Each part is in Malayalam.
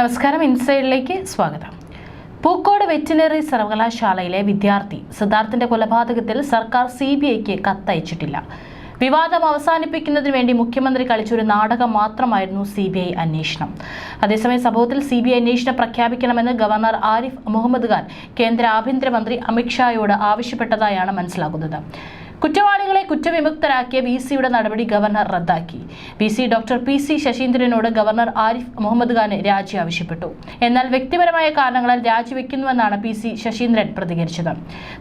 നമസ്കാരം ഇൻസൈഡിലേക്ക് സ്വാഗതം. പൂക്കോട് വെറ്റിനറി സർവകലാശാലയിലെ വിദ്യാർത്ഥി സിദ്ധാർത്ഥിന്റെ കൊലപാതകത്തിൽ സർക്കാർ സി ബി ഐക്ക് കത്തയച്ചിട്ടില്ല. വിവാദം അവസാനിപ്പിക്കുന്നതിന് വേണ്ടി മുഖ്യമന്ത്രി കളിച്ചൊരു നാടകം മാത്രമായിരുന്നു സി ബി ഐ അന്വേഷണം. അതേസമയം സംഭവത്തിൽ സി ബി ഐ അന്വേഷണം പ്രഖ്യാപിക്കണമെന്ന് ഗവർണർ ആരിഫ് മുഹമ്മദ് ഖാൻ കേന്ദ്ര ആഭ്യന്തരമന്ത്രി അമിത്ഷായോട് ആവശ്യപ്പെട്ടതായാണ് മനസ്സിലാക്കുന്നത് കുറ്റവാളികളെ കുറ്റവിമുക്തരാക്കിയ വി സിയുടെ നടപടി ഗവർണർ റദ്ദാക്കി. V C doctor P C ശശീന്ദ്രനോട് governor Arif Muhammad ഖാന് രാജി ആവശ്യപ്പെട്ടു. എന്നാൽ വ്യക്തിപരമായ കാരണങ്ങളാൽ രാജിവെക്കുന്നുവെന്നാണ് പി സി ശശീന്ദ്രൻ പ്രതികരിച്ചത്.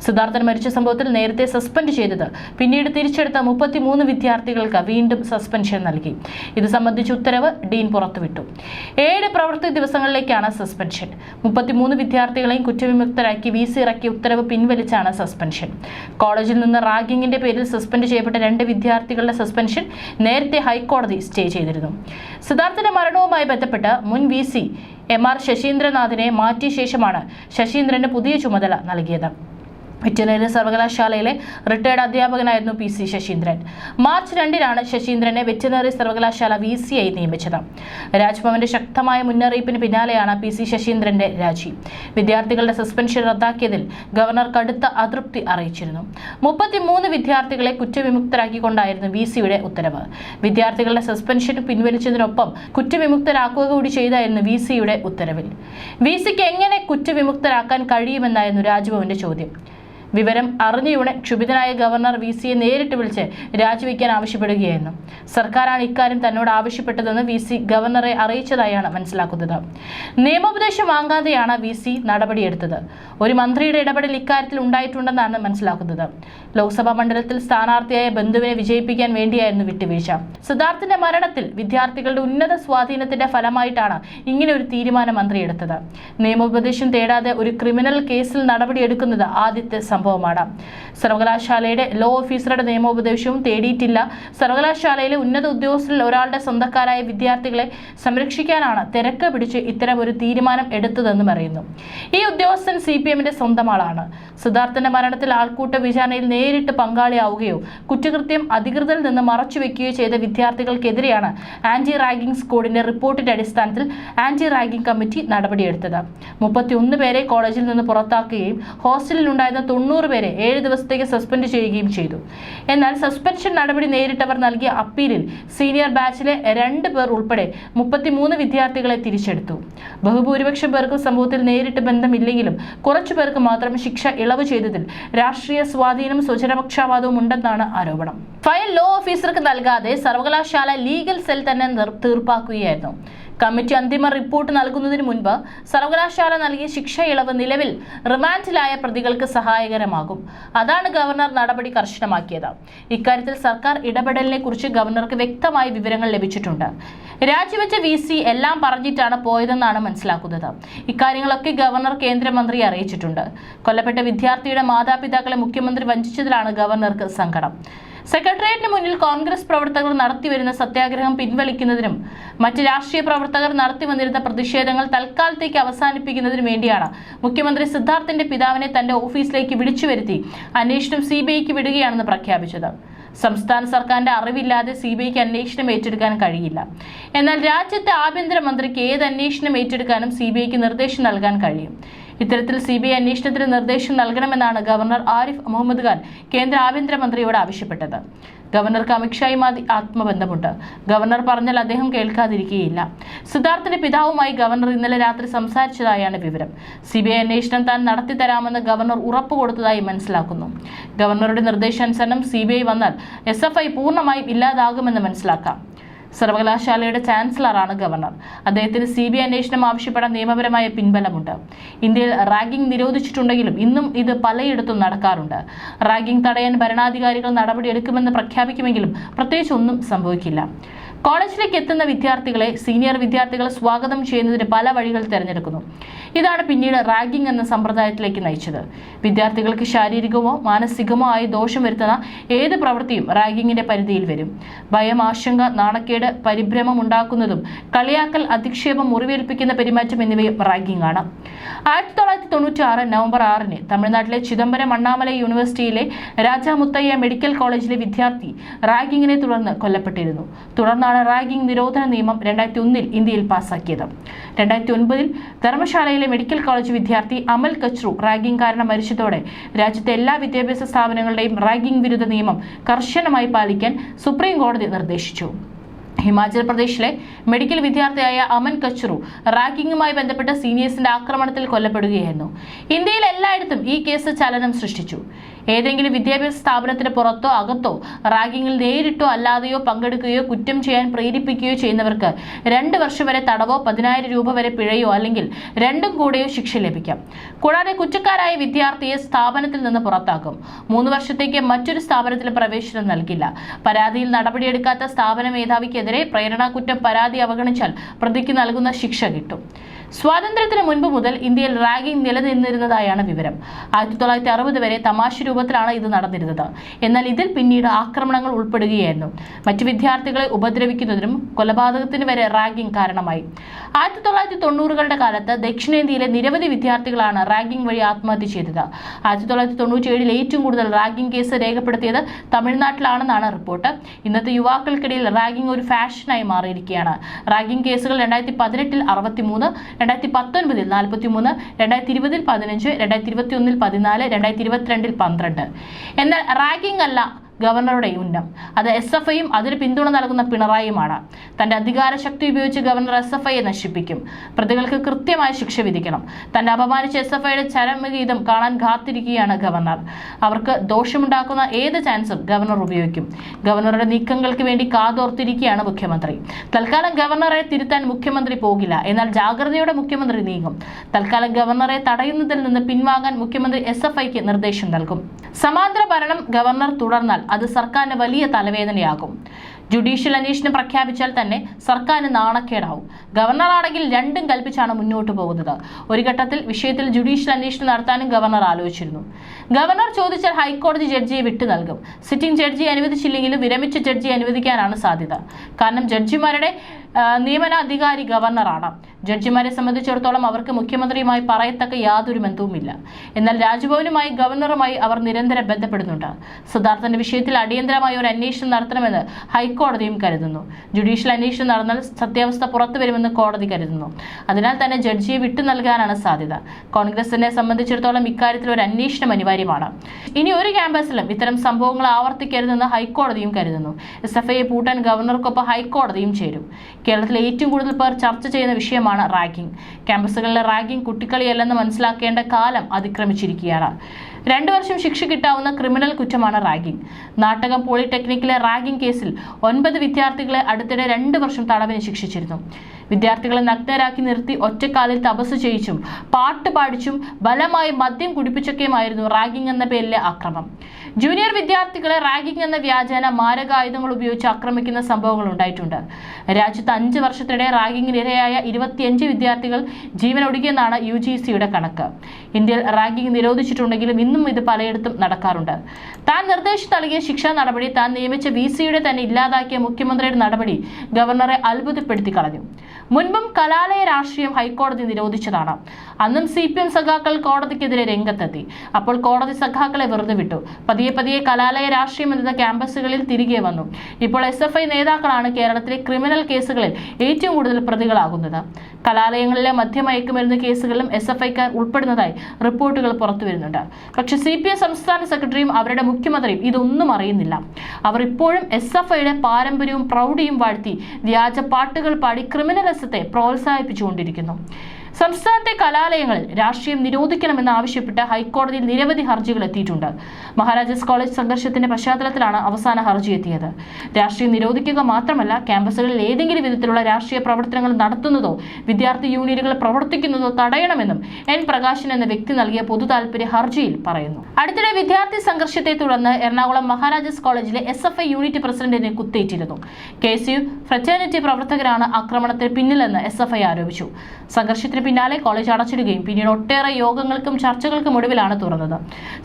സിദ്ധാർത്ഥൻ മരിച്ച സംഭവത്തിൽ നേരത്തെ സസ്പെൻഡ് ചെയ്തത്. പിന്നീട് തിരിച്ചെടുത്ത മുപ്പത്തിമൂന്ന് വിദ്യാർത്ഥികൾക്ക് വീണ്ടും സസ്പെൻഷൻ നൽകി. ഇത് സംബന്ധിച്ച ഉത്തരവ് ഡീൻ പുറത്തുവിട്ടു. ഏഴ് പ്രവൃത്തി ദിവസങ്ങളിലേക്കാണ് സസ്പെൻഷൻ. മുപ്പത്തിമൂന്ന് വിദ്യാർത്ഥികളെയും കുറ്റവിമുക്തരാക്കി വി സി ഇറക്കിയ ഉത്തരവ് പിൻവലിച്ചാണ് സസ്പെൻഷൻ. കോളേജിൽ നിന്ന് റാഗിങ്ങിന്റെ പേരിൽ സസ്പെൻഡ് ചെയ്യപ്പെട്ട രണ്ട് വിദ്യാർത്ഥികളുടെ സസ്പെൻഷൻ നേരത്തെ ഹൈക്കോടതി സ്റ്റേ ചെയ്തിരുന്നു. സിദ്ധാർത്ഥന്റെ മരണവുമായി ബന്ധപ്പെട്ട് മുൻ വി സി എം ആർ ശശീന്ദ്രനാഥിനെ മാറ്റിയ ശേഷമാണ് ശശീന്ദ്രന് പുതിയ ചുമതല നൽകിയത്. വെറ്റിനറി സർവകലാശാലയിലെ റിട്ടയർഡ് അധ്യാപകനായിരുന്നു പി സി ശശീന്ദ്രൻ. മാർച്ച് രണ്ടിനാണ് ശശീന്ദ്രനെ വെറ്റിനറി സർവകലാശാല വി സി ആയി നിയമിച്ചത്. രാജ്ഭവന്റെ ശക്തമായ മുന്നറിയിപ്പിന് പിന്നാലെയാണ് പി സി ശശീന്ദ്രന്റെ രാജി. വിദ്യാർത്ഥികളുടെ സസ്പെൻഷൻ റദ്ദാക്കിയതിൽ ഗവർണർ കടുത്ത അതൃപ്തി അറിയിച്ചിരുന്നു. മുപ്പത്തിമൂന്ന് വിദ്യാർത്ഥികളെ കുറ്റവിമുക്തരാക്കിക്കൊണ്ടായിരുന്നു വി സിയുടെ ഉത്തരവ്. വിദ്യാർത്ഥികളുടെ സസ്പെൻഷൻ പിൻവലിച്ചതിനൊപ്പം കുറ്റവിമുക്തരാക്കുക കൂടി ചെയ്തായിരുന്നു വി സിയുടെ ഉത്തരവിൽ. വി സിക്ക് എങ്ങനെ കുറ്റവിമുക്തരാക്കാൻ കഴിയുമെന്നായിരുന്നു രാജ്ഭവന്റെ ചോദ്യം. വിവരം അറിഞ്ഞയുടനെ ക്ഷുഭിതനായ ഗവർണർ വി സിയെ നേരിട്ട് വിളിച്ച് രാജിവെക്കാൻ ആവശ്യപ്പെടുകയായിരുന്നു. സർക്കാരാണ് ഇക്കാര്യം തന്നോട് ആവശ്യപ്പെട്ടതെന്ന് വി സി ഗവർണറെ അറിയിച്ചതായാണ് മനസ്സിലാക്കുന്നത്. നിയമോപദേശം വാങ്ങാതെയാണ് വി സി നടപടിയെടുത്തത്. ഒരു മന്ത്രിയുടെ ഇടപെടൽ ഇക്കാര്യത്തിൽ ഉണ്ടായിട്ടുണ്ടെന്നാണ് മനസ്സിലാക്കുന്നത്. ലോക്സഭാ മണ്ഡലത്തിൽ സ്ഥാനാർത്ഥിയായ ബന്ധുവിനെ വിജയിപ്പിക്കാൻ വേണ്ടിയായിരുന്നു വിട്ടുവീഴ്ച. സിദ്ധാർത്ഥിന്റെ മരണത്തിൽ വിദ്യാർത്ഥികളുടെ ഉന്നത സ്വാധീനത്തിന്റെ ഫലമായിട്ടാണ് ഇങ്ങനെ ഒരു തീരുമാനം മന്ത്രി എടുത്തത്. നിയമോപദേശം തേടാതെ ഒരു ക്രിമിനൽ കേസിൽ നടപടിയെടുക്കുന്നത് ആദ്യത്തെ സംഭവമാണ്. സർവകലാശാലയുടെ ലോ ഓഫീസറുടെ നിയമോപദേശവും തേടിയിട്ടില്ല. സർവകലാശാലയിലെ ഉന്നത ഉദ്യോഗസ്ഥരിൽ ഒരാളുടെ സ്വന്തക്കാരായ വിദ്യാർത്ഥികളെ സംരക്ഷിക്കാനാണ് തിരക്ക് പിടിച്ച് ഇത്തരം ഒരു തീരുമാനം എടുത്തതെന്നും അറിയുന്നു. ഈ ഉദ്യോഗസ്ഥൻ സി പി എമ്മിന്റെ സ്വന്തം ആളാണ്. സിദ്ധാർത്ഥന്റെ മരണത്തിൽ ആൾക്കൂട്ട വിചാരണയിൽ നേരിട്ട് പങ്കാളിയാവുകയോ കുറ്റകൃത്യം അധികൃതരിൽ നിന്ന് മറച്ചുവെക്കുകയോ ചെയ്ത വിദ്യാർത്ഥികൾക്കെതിരെയാണ് ആന്റി റാഗിംഗ് സ്കോഡിന്റെ റിപ്പോർട്ടിന്റെ അടിസ്ഥാനത്തിൽ ആന്റി റാഗിംഗ് കമ്മിറ്റി നടപടിയെടുത്തത്. മുപ്പത്തിയൊന്ന് പേരെ കോളേജിൽ നിന്ന് പുറത്താക്കുകയും ഹോസ്റ്റലിൽ ഉണ്ടായിരുന്ന തൊണ്ണൂറ് പേരെ ഏഴ് ദിവസത്തേക്ക് സസ്പെൻഡ് ചെയ്യുകയും ചെയ്തു. എന്നാൽ സസ്പെൻഷൻ നടപടി നേരിട്ടവർ നൽകിയ അപ്പീലിൽ സീനിയർ ബാച്ചിലെ രണ്ട് പേർ ഉൾപ്പെടെ മുപ്പത്തിമൂന്ന് വിദ്യാർത്ഥികളെ തിരിച്ചെടുത്തു. ബഹുഭൂരിപക്ഷം പേർക്കും സംഭവത്തിൽ നേരിട്ട് ബന്ധമില്ലെങ്കിലും കുറച്ചു പേർക്ക് മാത്രം ശിക്ഷ ഇളവ് ചെയ്തതിൽ രാഷ്ട്രീയ സ്വാധീനം സ്വജനപക്ഷപാതവും ഉണ്ടെന്നാണ് ആരോപണം. ഫയൽ ലോ ഓഫീസർക്ക് നൽകാതെ സർവകലാശാല ലീഗൽ സെൽ തന്നെ തീർപ്പാക്കുകയായിരുന്നു. കമ്മിറ്റി അന്തിമ റിപ്പോർട്ട് നൽകുന്നതിന് മുൻപ് സർവകലാശാല നൽകിയ ശിക്ഷ ഇളവ് നിലവിൽ റിമാൻഡിലായ പ്രതികൾക്ക് സഹായകരമാകും. അതാണ് ഗവർണർ നടപടി കർശനമാക്കിയത്. ഇക്കാര്യത്തിൽ സർക്കാർ ഇടപെടലിനെ കുറിച്ച് ഗവർണർക്ക് വ്യക്തമായ വിവരങ്ങൾ ലഭിച്ചിട്ടുണ്ട്. രാജിവെച്ച വി സി എല്ലാം പറഞ്ഞിട്ടാണ് പോയതെന്നാണ് മനസ്സിലാക്കുന്നത്. ഇക്കാര്യങ്ങളൊക്കെ ഗവർണർ കേന്ദ്രമന്ത്രി അറിയിച്ചിട്ടുണ്ട്. കൊല്ലപ്പെട്ട വിദ്യാർത്ഥിയുടെ മാതാപിതാക്കളെ മുഖ്യമന്ത്രി വഞ്ചിച്ചതിലാണ് ഗവർണർക്ക് സങ്കടം. സെക്രട്ടേറിയറ്റിന് മുന്നിൽ കോൺഗ്രസ് പ്രവർത്തകർ നടത്തിവരുന്ന സത്യാഗ്രഹം പിൻവലിക്കുന്നതിനും മറ്റ് രാഷ്ട്രീയ പ്രവർത്തകർ നടത്തി വന്നിരുന്ന പ്രതിഷേധങ്ങൾ തൽക്കാലത്തേക്ക് അവസാനിപ്പിക്കുന്നതിനും വേണ്ടിയാണ് മുഖ്യമന്ത്രി സിദ്ധാർത്ഥിന്റെ പിതാവിനെ തന്റെ ഓഫീസിലേക്ക് വിളിച്ചു വരുത്തി അന്വേഷണം സി ബി ഐക്ക് വിടുകയാണെന്ന് പ്രഖ്യാപിച്ചത്. സംസ്ഥാന സർക്കാരിന്റെ അറിവില്ലാതെ സി ബി ഐക്ക് അന്വേഷണം ഏറ്റെടുക്കാൻ കഴിയില്ല. എന്നാൽ രാജ്യത്തെ ആഭ്യന്തരമന്ത്രിക്ക് ഏത് അന്വേഷണം ഏറ്റെടുക്കാനും സി ബി ഐക്ക് നിർദ്ദേശം നൽകാൻ കഴിയും. ഇത്തരത്തിൽ സി ബി ഐ അന്വേഷണത്തിന് നിർദ്ദേശം നൽകണമെന്നാണ് ഗവർണർ ആരിഫ് മുഹമ്മദ് ഖാൻ കേന്ദ്ര ആഭ്യന്തരമന്ത്രിയോട് ആവശ്യപ്പെട്ടത്. ഗവർണർക്ക് അമിത്ഷായുമായി ആത്മബന്ധമുണ്ട്. ഗവർണർ പറഞ്ഞാൽ അദ്ദേഹം കേൾക്കാതിരിക്കുകയില്ല. സിദ്ധാർത്ഥിന്റെ പിതാവുമായി ഗവർണർ ഇന്നലെ രാത്രി സംസാരിച്ചതായാണ് വിവരം. സി ബി ഐ അന്വേഷണം താൻ നടത്തി തരാമെന്ന് ഗവർണർ ഉറപ്പ് കൊടുത്തതായി മനസ്സിലാക്കുന്നു. ഗവർണറുടെ നിർദ്ദേശാനുസരണം സി ബി ഐ വന്നാൽ എസ് എഫ് ഐ പൂർണമായും ഇല്ലാതാകുമെന്ന് മനസ്സിലാക്കാം. സർവകലാശാലയുടെ ചാൻസലറാണ് ഗവർണർ. അദ്ദേഹത്തിന് സി ബി ഐ അന്വേഷണം ആവശ്യപ്പെടാൻ നിയമപരമായ പിൻബലമുണ്ട്. ഇന്ത്യയിൽ റാഗിംഗ് നിരോധിച്ചിട്ടുണ്ടെങ്കിലും ഇന്നും ഇത് പലയിടത്തും നടക്കാറുണ്ട്. റാഗിംഗ് തടയാൻ ഭരണാധികാരികൾ നടപടിയെടുക്കുമെന്ന് പ്രഖ്യാപിക്കുമെങ്കിലും പ്രത്യേകിച്ച് ഒന്നും സംഭവിക്കില്ല. കോളേജിലേക്ക് എത്തുന്ന വിദ്യാർത്ഥികളെ സീനിയർ വിദ്യാർത്ഥികൾ സ്വാഗതം ചെയ്യുന്നതിന് പല വഴികൾ തിരഞ്ഞെടുക്കുന്നു. ഇതാണ് പിന്നീട് റാഗിംഗ് എന്ന സമ്പ്രദായത്തിലേക്ക് നയിച്ചത്. വിദ്യാർത്ഥികൾക്ക് ശാരീരികമോ മാനസികമോ ആയി ദോഷം വരുത്തുന്ന ഏത് പ്രവൃത്തിയും റാഗിങ്ങിന്റെ പരിധിയിൽ വരും. ഭയം ആശങ്ക നാണക്കേട് പരിഭ്രമം ഉണ്ടാക്കുന്നതും കളിയാക്കൽ അധിക്ഷേപം മുറിവേൽപ്പിക്കുന്ന പെരുമാറ്റം എന്നിവയും റാഗിംഗ് ആണ് ആയിരത്തി തൊള്ളായിരത്തി തൊണ്ണൂറ്റി ആറ് നവംബർ ആറിന് തമിഴ്നാട്ടിലെ ചിദംബരം അണ്ണാമല യൂണിവേഴ്സിറ്റിയിലെ രാജാ മുത്തയ്യ മെഡിക്കൽ കോളേജിലെ വിദ്യാർത്ഥി റാഗിങ്ങിനെ തുടർന്ന് കൊല്ലപ്പെട്ടിരുന്നു. തുടർന്ന് തുടർന്നാണ് റാഗിംഗ് നിരോധന നിയമം രണ്ടായിരത്തി ഒന്നിൽ ഇന്ത്യയിൽ പാസാക്കിയത്. രണ്ടായിരത്തി ഒൻപതിൽ ധർമ്മശാലയിലെ മെഡിക്കൽ കോളേജ് വിദ്യാർത്ഥി അമൽ കച്രു റാഗിംഗ് കാരണം മരിച്ചതോടെ രാജ്യത്തെ എല്ലാ വിദ്യാഭ്യാസ സ്ഥാപനങ്ങളുടെയും റാഗിംഗ് വിരുദ്ധ നിയമം കർശനമായി പാലിക്കാൻ സുപ്രീം കോടതി നിർദ്ദേശിച്ചു. ഹിമാചൽ പ്രദേശിലെ മെഡിക്കൽ വിദ്യാർത്ഥിയായ അമൻ കച്ചുറു റാഗിങ്ങുമായി ബന്ധപ്പെട്ട സീനിയേഴ്സിന്റെ ആക്രമണത്തിൽ കൊല്ലപ്പെടുകയായിരുന്നു. ഇന്ത്യയിൽ എല്ലായിടത്തും ഈ കേസ് ചലനം സൃഷ്ടിച്ചു. ഏതെങ്കിലും വിദ്യാഭ്യാസ സ്ഥാപനത്തിന് പുറത്തോ അകത്തോ റാഗിങ്ങിൽ നേരിട്ടോ അല്ലാതെയോ പങ്കെടുക്കുകയോ കുറ്റം ചെയ്യാൻ പ്രേരിപ്പിക്കുകയോ ചെയ്യുന്നവർക്ക് രണ്ട് വർഷം വരെ തടവോ പതിനായിരം രൂപ വരെ പിഴയോ അല്ലെങ്കിൽ രണ്ടും കൂടെയോ ശിക്ഷ ലഭിക്കാം. കൂടാതെ കുറ്റക്കാരായ വിദ്യാർത്ഥിയെ സ്ഥാപനത്തിൽ നിന്ന് പുറത്താക്കും. മൂന്ന് വർഷത്തേക്ക് മറ്റൊരു സ്ഥാപനത്തിൽ പ്രവേശനം നൽകില്ല. പരാതിയിൽ നടപടിയെടുക്കാത്ത സ്ഥാപന മേധാവിക്കെതിരെ പ്രേരണാകുറ്റം പരാതി അവഗണിച്ചാൽ പ്രതിക്ക് നൽകുന്ന ശിക്ഷ കിട്ടും സ്വാതന്ത്ര്യത്തിന് മുൻപ് മുതൽ ഇന്ത്യയിൽ റാഗിംഗ് നിലനിന്നിരുന്നതായാണ് വിവരം. ആയിരത്തി തൊള്ളായിരത്തി അറുപത് വരെ തമാശ രൂപത്തിലാണ് ഇത് നടന്നിരുന്നത്. എന്നാൽ ഇതിൽ പിന്നീട് ആക്രമണങ്ങൾ ഉൾപ്പെടുകയായിരുന്നു. മറ്റു വിദ്യാർത്ഥികളെ ഉപദ്രവിക്കുന്നതിനും കൊലപാതകത്തിന് വരെ റാഗിംഗ് കാരണമായി. ആയിരത്തി തൊള്ളായിരത്തി തൊണ്ണൂറുകളുടെ കാലത്ത് ദക്ഷിണേന്ത്യയിലെ നിരവധി വിദ്യാർത്ഥികളാണ് റാഗിംഗ് വഴി ആത്മഹത്യ ചെയ്തത്. ആയിരത്തി തൊള്ളായിരത്തി തൊണ്ണൂറ്റി ഏഴിൽ ഏറ്റവും കൂടുതൽ റാഗിംഗ് കേസ് രേഖപ്പെടുത്തിയത് തമിഴ്നാട്ടിലാണെന്നാണ് റിപ്പോർട്ട്. ഇന്നത്തെ യുവാക്കൾക്കിടയിൽ റാഗിംഗ് ഒരു ഫാഷനായി മാറിയിരിക്കുകയാണ്. റാഗിംഗ് കേസുകൾ രണ്ടായിരത്തി പതിനെട്ടിൽ അറുപത്തിമൂന്ന് രണ്ടായിരത്തി പത്തൊൻപതിൽ നാൽപ്പത്തി മൂന്ന് രണ്ടായിരത്തി ഇരുപതിൽ പതിനഞ്ച് രണ്ടായിരത്തി ഇരുപത്തി ഒന്നിൽ പതിനാല് രണ്ടായിരത്തി ഇരുപത്തിരണ്ടിൽ പന്ത്രണ്ട്. എന്നാൽ റാങ്കിംഗ് അല്ല ഗവർണറുടെ ഉന്നം. അത് എസ് എഫ് ഐയും അതിന് പിന്തുണ നൽകുന്ന പിണറായിയുമാണ്. തന്റെ അധികാരശക്തി ഉപയോഗിച്ച് ഗവർണർ എസ് എഫ് ഐയെ നശിപ്പിക്കും. പ്രതികൾക്ക് കൃത്യമായ ശിക്ഷ വിധിക്കണം. തന്നെ അപമാനിച്ച് എസ് എഫ് ഐയുടെ ചരമഗീതം കാണാൻ കാത്തിരിക്കുകയാണ് ഗവർണർ. അവർക്ക് ദോഷമുണ്ടാക്കുന്ന ഏത് ചാൻസും ഗവർണർ ഉപയോഗിക്കും. ഗവർണറുടെ നീക്കങ്ങൾക്ക് വേണ്ടി കാതോർത്തിരിക്കുകയാണ് മുഖ്യമന്ത്രി. തൽക്കാലം ഗവർണറെ തിരുത്താൻ മുഖ്യമന്ത്രി പോകില്ല. എന്നാൽ ജാഗ്രതയോടെ മുഖ്യമന്ത്രി നീങ്ങും. തൽക്കാലം ഗവർണറെ തടയുന്നതിൽ നിന്ന് പിൻവാങ്ങാൻ മുഖ്യമന്ത്രി എസ് എഫ് ഐക്ക് നിർദ്ദേശം നൽകും. സമാന്തര ഭരണം ഗവർണർ തുടർന്നാൽ അത് സർക്കാരിന് വലിയ തലവേദനയാകും. ജുഡീഷ്യൽ അന്വേഷണം പ്രഖ്യാപിച്ചാൽ തന്നെ സർക്കാരിന് നാണക്കേടാവും. ഗവർണറാണെങ്കിൽ രണ്ടും കൽപ്പിച്ചാണ് മുന്നോട്ട് പോകുന്നത്. ഒരു ഘട്ടത്തിൽ വിഷയത്തിൽ ജുഡീഷ്യൽ അന്വേഷണം നടത്താനും ഗവർണർ ആലോചിച്ചിരുന്നു. ഗവർണർ ചോദിച്ചാൽ ഹൈക്കോടതി ജഡ്ജിയെ വിട്ടു നൽകും. സിറ്റിംഗ് ജഡ്ജിയെ അനുവദിച്ചില്ലെങ്കിലും വിരമിച്ച ജഡ്ജിയെ അനുവദിക്കാനാണ് സാധ്യത. കാരണം ജഡ്ജിമാരുടെ നിയമനാധികാരി ഗവർണറാണ്. ജഡ്ജിമാരെ സംബന്ധിച്ചിടത്തോളം അവർക്ക് മുഖ്യമന്ത്രിയുമായി പറയത്തക്ക യാതൊരു ബന്ധവുമില്ല. എന്നാൽ രാജ്ഭവനുമായി ഗവർണറുമായി അവർ നിരന്തരം ബന്ധപ്പെടുന്നുണ്ട്. സിദ്ധാർത്ഥന്റെ വിഷയത്തിൽ അടിയന്തരമായ ഒരു അന്വേഷണം നടത്തണമെന്ന് ഹൈക്കോടതിയും കരുതുന്നു. ജുഡീഷ്യൽ അന്വേഷണം നടന്നാൽ സത്യാവസ്ഥ പുറത്തു വരുമെന്ന് കോടതി കരുതുന്നു. അതിനാൽ തന്നെ ജഡ്ജിയെ വിട്ടു നൽകാനാണ് സാധ്യത. കോൺഗ്രസിനെ സംബന്ധിച്ചിടത്തോളം ഇക്കാര്യത്തിൽ ഒരു അന്വേഷണം അനിവാര്യമാണ്. ഇനി ഒരു ക്യാമ്പസിലും ഇത്തരം സംഭവങ്ങൾ ആവർത്തിക്കരുതെന്ന് ഹൈക്കോടതിയും കരുതുന്നു. എസ് എഫ് ഐയെ പൂട്ടാൻ ഗവർണർക്കൊപ്പം ഹൈക്കോടതിയും ചേരും. കേരളത്തിലെ ഏറ്റവും കൂടുതൽ പേർ ചർച്ച ചെയ്യുന്ന വിഷയമാണ് റാഗിംഗ്. ക്യാമ്പസുകളിലെ റാഗിംഗ് കുട്ടിക്കളിയല്ലെന്ന് മനസ്സിലാക്കേണ്ട കാലം അതിക്രമിച്ചിരിക്കുകയാണ്. രണ്ടു വർഷം ശിക്ഷ കിട്ടാവുന്ന ക്രിമിനൽ കുറ്റമാണ് റാഗിംഗ്. നാട്ടകം പോളിടെക്നിക്കിലെ റാഗിംഗ് കേസിൽ ഒൻപത് വിദ്യാർത്ഥികളെ അടുത്തിടെ രണ്ട് വർഷം തടവിന് ശിക്ഷിച്ചിരുന്നു. വിദ്യാർത്ഥികളെ നഗ്നരാക്കി നിർത്തി ഒറ്റക്കാലിൽ തപസ് ചെയ്യിച്ചും പാട്ട് പാടിച്ചും ബലമായി മദ്യം കുടിപ്പിച്ചൊക്കെയുമായിരുന്നു റാഗിംഗ് എന്ന പേരിലെ അക്രമം. ജൂനിയർ വിദ്യാർത്ഥികളെ റാഗിംഗ് എന്ന വ്യാജേന മാരകായുധങ്ങൾ ഉപയോഗിച്ച് ആക്രമിക്കുന്ന സംഭവങ്ങൾ ഉണ്ടായിട്ടുണ്ട്. രാജ്യത്ത് അഞ്ച് വർഷത്തിനിടെ റാഗിംഗിന് ഇരയായ ഇരുപത്തിയഞ്ച് വിദ്യാർത്ഥികൾ ജീവനൊടുക്കിയെന്നാണ് യു ജി സിയുടെ കണക്ക്. ഇന്ത്യയിൽ റാഗിംഗ് നിരോധിച്ചിട്ടുണ്ടെങ്കിലും ഇന്നും ഇത് പലയിടത്തും നടക്കാറുണ്ട്. താൻ നിർദ്ദേശം നൽകിയ ശിക്ഷാ നടപടി താൻ നിയമിച്ച വി സിയുടെ തന്നെ ഇല്ലാതാക്കിയ മുഖ്യമന്ത്രിയുടെ നടപടി ഗവർണറെ അത്ഭുതപ്പെടുത്തി കളഞ്ഞു മുൻപും കലാലയ രാഷ്ട്രീയം ഹൈക്കോടതി നിരോധിച്ചതാണ്. അന്നും സി പി എം സഖാക്കൾ കോടതിക്കെതിരെ രംഗത്തെത്തി. അപ്പോൾ കോടതി സഖാക്കളെ വെറുതെ വിട്ടു. പതിയെ പതിയെ കലാലയ രാഷ്ട്രീയം എന്നത് ക്യാമ്പസുകളിൽ തിരികെ വന്നു. ഇപ്പോൾ എസ് എഫ് ഐ നേതാക്കളാണ് കേരളത്തിലെ ക്രിമിനൽ കേസുകളിൽ ഏറ്റവും കൂടുതൽ പ്രതികളാകുന്നത്. കലാലയങ്ങളിലെ മദ്യമയക്കുമരുന്ന് കേസുകളിലും എസ് എഫ് ഐക്കാർ ഉൾപ്പെടുന്നതായി റിപ്പോർട്ടുകൾ പുറത്തു വരുന്നുണ്ട്. പക്ഷേ സി പി എം സംസ്ഥാന സെക്രട്ടറിയും അവരുടെ മുഖ്യമന്ത്രിയും ഇതൊന്നും അറിയുന്നില്ല. അവർ ഇപ്പോഴും എസ് എഫ് ഐയുടെ പാരമ്പര്യവും പ്രൗഢിയും വാഴ്ത്തി വ്യാജ പാട്ടുകൾ പാടി ക്രിമിനലിസത്തെ പ്രോത്സാഹിപ്പിച്ചുകൊണ്ടിരിക്കുന്നു. സംസ്ഥാനത്തെ കലാലയങ്ങളിൽ രാഷ്ട്രീയം നിരോധിക്കണമെന്ന് ആവശ്യപ്പെട്ട് ഹൈക്കോടതിയിൽ നിരവധി ഹർജികൾ എത്തിയിട്ടുണ്ട്. മഹാരാജാസ് കോളേജ് സംഘർഷത്തിന്റെ പശ്ചാത്തലത്തിലാണ് അവസാന ഹർജി എത്തിയത്. രാഷ്ട്രീയം നിരോധിക്കുക മാത്രമല്ല ക്യാമ്പസുകളിൽ ഏതെങ്കിലും വിധത്തിലുള്ള രാഷ്ട്രീയ പ്രവർത്തനങ്ങൾ നടത്തുന്നതോ വിദ്യാർത്ഥി യൂണിയനുകൾ പ്രവർത്തിക്കുന്നതോ തടയണമെന്നും എൻ. പ്രകാശൻ എന്ന വ്യക്തി നൽകിയ പൊതു താൽപര്യ ഹർജിയിൽ പറയുന്നു. അടുത്തിടെ വിദ്യാർത്ഥി സംഘർഷത്തെ തുടർന്ന് എറണാകുളം മഹാരാജാസ് കോളേജിലെ എസ് എഫ് ഐ യൂണിറ്റ് പ്രസിഡന്റിനെ കുത്തേറ്റിരുന്നു. കെ. സി. യു. ഫ്രറ്റേണിറ്റി പ്രവർത്തകരാണ് ആക്രമണത്തിന് പിന്നിലെന്ന് എസ് എഫ് ഐ ആരോപിച്ചു. സംഘർഷത്തിന് പിന്നാലെ കോളേജ് അടച്ചിടുകയും പിന്നീട് ഒട്ടേറെ യോഗങ്ങൾക്കും ചർച്ചകൾക്കും ഒടുവിലാണ് തുറന്നത്.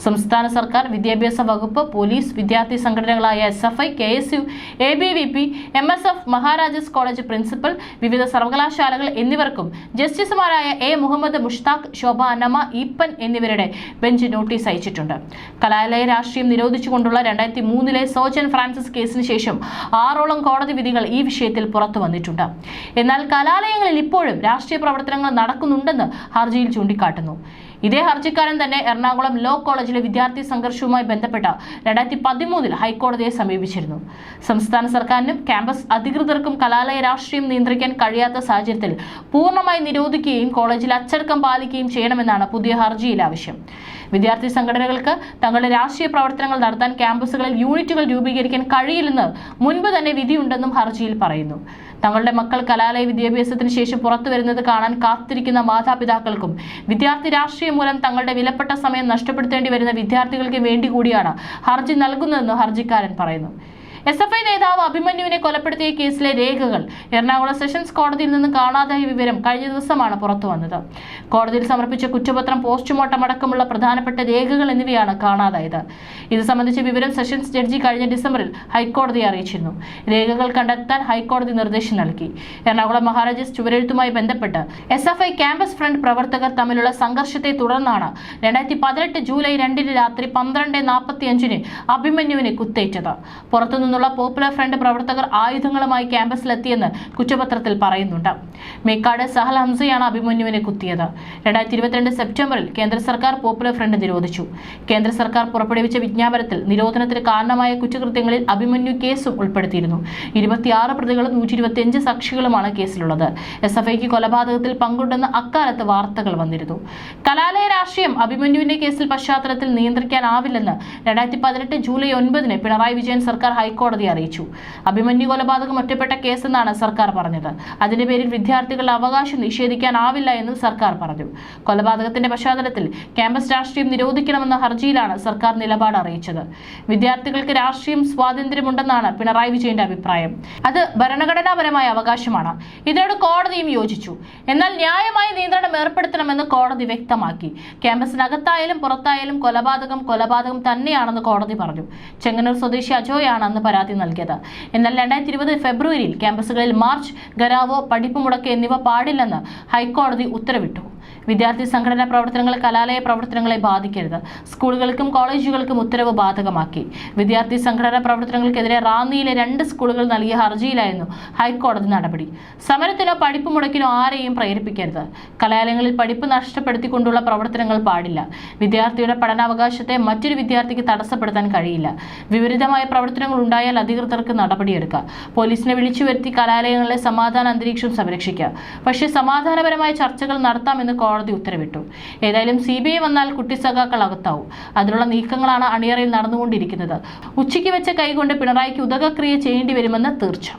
സംസ്ഥാന സർക്കാർ വിദ്യാഭ്യാസ വകുപ്പ് പോലീസ് വിദ്യാർത്ഥി സംഘടനകളായ S F I K S U A B V P M S F Maharajas college principal വിവിധ സർവകലാശാലകൾ എന്നിവർക്കും ജസ്റ്റിസുമാരായ എ മുഹമ്മദ് മുഷ്താഖ് ശോഭ അന്നമ ഈപ്പൻ എന്നിവരുടെ ബെഞ്ച് നോട്ടീസ് അയച്ചിട്ടുണ്ട്. കലാലയ രാഷ്ട്രീയം നിരോധിച്ചുകൊണ്ടുള്ള രണ്ടായിരത്തി മൂന്നിലെ സോജൻ ഫ്രാൻസിസ് കേസിന് ശേഷം ആറോളം കോടതി വിധികൾ ഈ വിഷയത്തിൽ പുറത്തു വന്നിട്ടുണ്ട്. എന്നാൽ കലാലയങ്ങളിൽ ഇപ്പോഴും രാഷ്ട്രീയ പ്രവർത്തനങ്ങൾ നടക്കുന്നുണ്ടെന്ന് ഹർജിയിൽ ചൂണ്ടിക്കാട്ടുന്നു. ഇതേ ഹർജിക്കാരൻ തന്നെ എറണാകുളം ലോ കോളേജിലെ വിദ്യാർത്ഥി സംഘർഷവുമായി ബന്ധപ്പെട്ട രണ്ടായിരത്തി പതിമൂന്നിൽ ഹൈക്കോടതിയെ സമീപിച്ചിരുന്നു. സംസ്ഥാന സർക്കാരിനും ക്യാമ്പസ് അധികൃതർക്കും കലാലയ രാഷ്ട്രീയം നിയന്ത്രിക്കാൻ കഴിയാത്ത സാഹചര്യത്തിൽ പൂർണമായി നിരോധിക്കുകയും കോളേജിൽ അച്ചടക്കം പാലിക്കുകയും ചെയ്യണമെന്നാണ് പുതിയ ഹർജിയിൽ ആവശ്യം. വിദ്യാർത്ഥി സംഘടനകൾക്ക് തങ്ങളുടെ രാഷ്ട്രീയ പ്രവർത്തനങ്ങൾ നടത്താൻ ക്യാമ്പസുകളിൽ യൂണിറ്റുകൾ രൂപീകരിക്കാൻ കഴിയില്ലെന്ന് മുൻപ് തന്നെ വിധിയുണ്ടെന്നും ഹർജിയിൽ പറയുന്നു. തങ്ങളുടെ മക്കൾ കലാലയ വിദ്യാഭ്യാസത്തിന് ശേഷം പുറത്തു വരുന്നത് കാണാൻ കാത്തിരിക്കുന്ന മാതാപിതാക്കൾക്കും വിദ്യാർത്ഥി രാഷ്ട്രീയം മൂലം തങ്ങളുടെ വിലപ്പെട്ട സമയം നഷ്ടപ്പെടുത്തേണ്ടി വരുന്ന വിദ്യാർത്ഥികൾക്ക് വേണ്ടി കൂടിയാണ് ഹർജി നൽകുന്നതെന്ന് ഹർജിക്കാരൻ പറയുന്നു. എസ് എഫ് ഐ നേതാവ് അഭിമന്യുവിനെ കൊലപ്പെടുത്തിയ കേസിലെ രേഖകൾ എറണാകുളം സെഷൻസ് കോടതിയിൽ നിന്ന് കാണാതായ വിവരം കഴിഞ്ഞ ദിവസമാണ് പുറത്തു വന്നത്. കോടതിയിൽ സമർപ്പിച്ച കുറ്റപത്രം പോസ്റ്റ്മോർട്ടം അടക്കമുള്ള പ്രധാനപ്പെട്ട രേഖകൾ എന്നിവയാണ് കാണാതായത്. ഇത് സംബന്ധിച്ച വിവരം സെഷൻസ് ജഡ്ജി കഴിഞ്ഞ ഡിസംബറിൽ ഹൈക്കോടതിയെ അറിയിച്ചിരുന്നു. രേഖകൾ കണ്ടെത്താൻ ഹൈക്കോടതി നിർദ്ദേശം നൽകി. എറണാകുളം മഹാരാജാസ് ചുവരെഴുത്തുമായി ബന്ധപ്പെട്ട് S F I campus front പ്രവർത്തകർ തമ്മിലുള്ള സംഘർഷത്തെ തുടർന്നാണ് രണ്ടായിരത്തി പതിനെട്ട് ജൂലൈ രണ്ടിന് രാത്രി പന്ത്രണ്ട് നാൽപ്പത്തി അഞ്ചിന് അഭിമന്യുവിനെ കുത്തേറ്റത്. പുറത്തുനിന്നുള്ള പോപ്പുലർ ഫ്രണ്ട് പ്രവർത്തകർ ആയുധങ്ങളുമായി ക്യാമ്പസിലെത്തിയെന്ന് കുറ്റപത്രത്തിൽ പറയുന്നുണ്ട്. മേക്കാട് സഹൽ ഹംസയാണ് അഭിമന്യുവിനെ കുത്തിയത്. രണ്ടായിരത്തി ഇരുപത്തിരണ്ട് സെപ്റ്റംബറിൽ കേന്ദ്ര സർക്കാർ പോപ്പുലർ ഫ്രണ്ട് നിരോധിച്ചു. കേന്ദ്ര സർക്കാർ പുറപ്പെടുവിച്ച വിജ്ഞാപനത്തിൽ നിരോധനത്തിന് കാരണമായ കുറ്റകൃത്യങ്ങളിൽ അഭിമന്യു കേസും ഉൾപ്പെടുത്തിയിരുന്നു. ഇരുപത്തിയാറ് പ്രതികളും നൂറ്റി ഇരുപത്തിയഞ്ച് സാക്ഷികളുമാണ് കേസിലുള്ളത്. എസ് എഫ് ഐക്ക് കൊലപാതകത്തിൽ പങ്കുണ്ടെന്ന് അക്കാലത്ത് വാർത്തകൾ വന്നിരുന്നു. കലാലയ രാഷ്ട്രീയം അഭിമന്യുവിന്റെ കേസിൽ പശ്ചാത്തലത്തിൽ നിയന്ത്രിക്കാനാവില്ലെന്ന് രണ്ടായിരത്തി പതിനെട്ട് ജൂലൈ ഒൻപതിന് പിണറായി വിജയൻ സർക്കാർ ഹൈക്കോടതിയെ അറിയിച്ചു. അഭിമന്യു കൊലപാതകം ഒറ്റപ്പെട്ട കേസെന്നാണ് സർക്കാർ പറഞ്ഞത്. അതിന്റെ പേരിൽ വിദ്യാർത്ഥികളുടെ അവകാശം നിഷേധിക്കാനാവില്ല എന്നും സർക്കാർ പറഞ്ഞു. കൊലപാതകത്തിന്റെ പശ്ചാത്തലത്തിൽ ക്യാമ്പസ് രാഷ്ട്രീയം നിരോധിക്കണമെന്ന ഹർജിയിലാണ് സർക്കാർ നിലപാട് അറിയിച്ചത്. വിദ്യാർത്ഥികൾക്ക് രാഷ്ട്രീയം സ്വാതന്ത്ര്യമുണ്ടെന്നാണ് പിണറായി വിജയന്റെ അഭിപ്രായം. അത് ഭരണഘടനാപരമായ അവകാശമാണ്. ഇതിനോട് കോടതിയും യോജിച്ചു. എന്നാൽ ന്യായമായ നിയന്ത്രണം ഏർപ്പെടുത്തണമെന്ന് കോടതി വ്യക്തമാക്കി. ക്യാമ്പസിനകത്തായാലും പുറത്തായാലും കൊലപാതകം കൊലപാതകം തന്നെയാണെന്ന് കോടതി പറഞ്ഞു. ചെങ്ങന്നൂർ സ്വദേശി അജോയാണ് അന്ന് പരാതി നൽകിയത്. എന്നാൽ രണ്ടായിരത്തി ഇരുപത് ഫെബ്രുവരിയിൽ ക്യാമ്പസുകളിൽ മാർച്ച് ഗരാവോ പഠിപ്പ് മുടക്ക് എന്നിവ പാടില്ലെന്ന് ഹൈക്കോടതി ഉത്തരവിട്ടു. വിദ്യാർത്ഥി സംഘടനാ പ്രവർത്തനങ്ങൾ കലാലയ പ്രവർത്തനങ്ങളെ ബാധിക്കരുത്. സ്കൂളുകൾക്കും കോളേജുകൾക്കും ഉത്തരവ് ബാധകമാക്കി. വിദ്യാർത്ഥി സംഘടനാ പ്രവർത്തനങ്ങൾക്കെതിരെ റാന്നിയിലെ രണ്ട് സ്കൂളുകൾ നൽകിയ ഹർജിയിലായിരുന്നു ഹൈക്കോടതി നടപടി. സമരത്തിനോ പഠിപ്പ് മുടക്കിനോ ആരെയും പ്രേരിപ്പിക്കരുത്. കലാലയങ്ങളിൽ പഠിപ്പ് നഷ്ടപ്പെടുത്തിക്കൊണ്ടുള്ള പ്രവർത്തനങ്ങൾ പാടില്ല. വിദ്യാർത്ഥിയുടെ പഠനാവകാശത്തെ മറ്റൊരു വിദ്യാർത്ഥിക്ക് തടസ്സപ്പെടുത്താൻ കഴിയില്ല. വിപരീതമായ പ്രവർത്തനങ്ങൾ ഉണ്ടായാൽ അധികൃതർക്ക് നടപടിയെടുക്കുക പോലീസിനെ വിളിച്ചു വരുത്തി കലാലയങ്ങളിലെ സമാധാന അന്തരീക്ഷം സംരക്ഷിക്കുക പക്ഷേ സമാധാനപരമായ ചർച്ചകൾ നടത്താമെന്ന് കോടതി ഉത്തരവിട്ടു. ഏതായാലും സി ബി ഐ വന്നാൽ കുട്ടി സഖാക്കൾ അകത്താവും അതിനുള്ള നീക്കങ്ങളാണ് അണിയറയിൽ നടന്നുകൊണ്ടിരിക്കുന്നത്. ഉച്ചയ്ക്ക് വെച്ച കൈകൊണ്ട് പിണറായിക്ക് ഉദകക്രിയ ചെയ്യേണ്ടി വരുമെന്ന് തീർച്ച.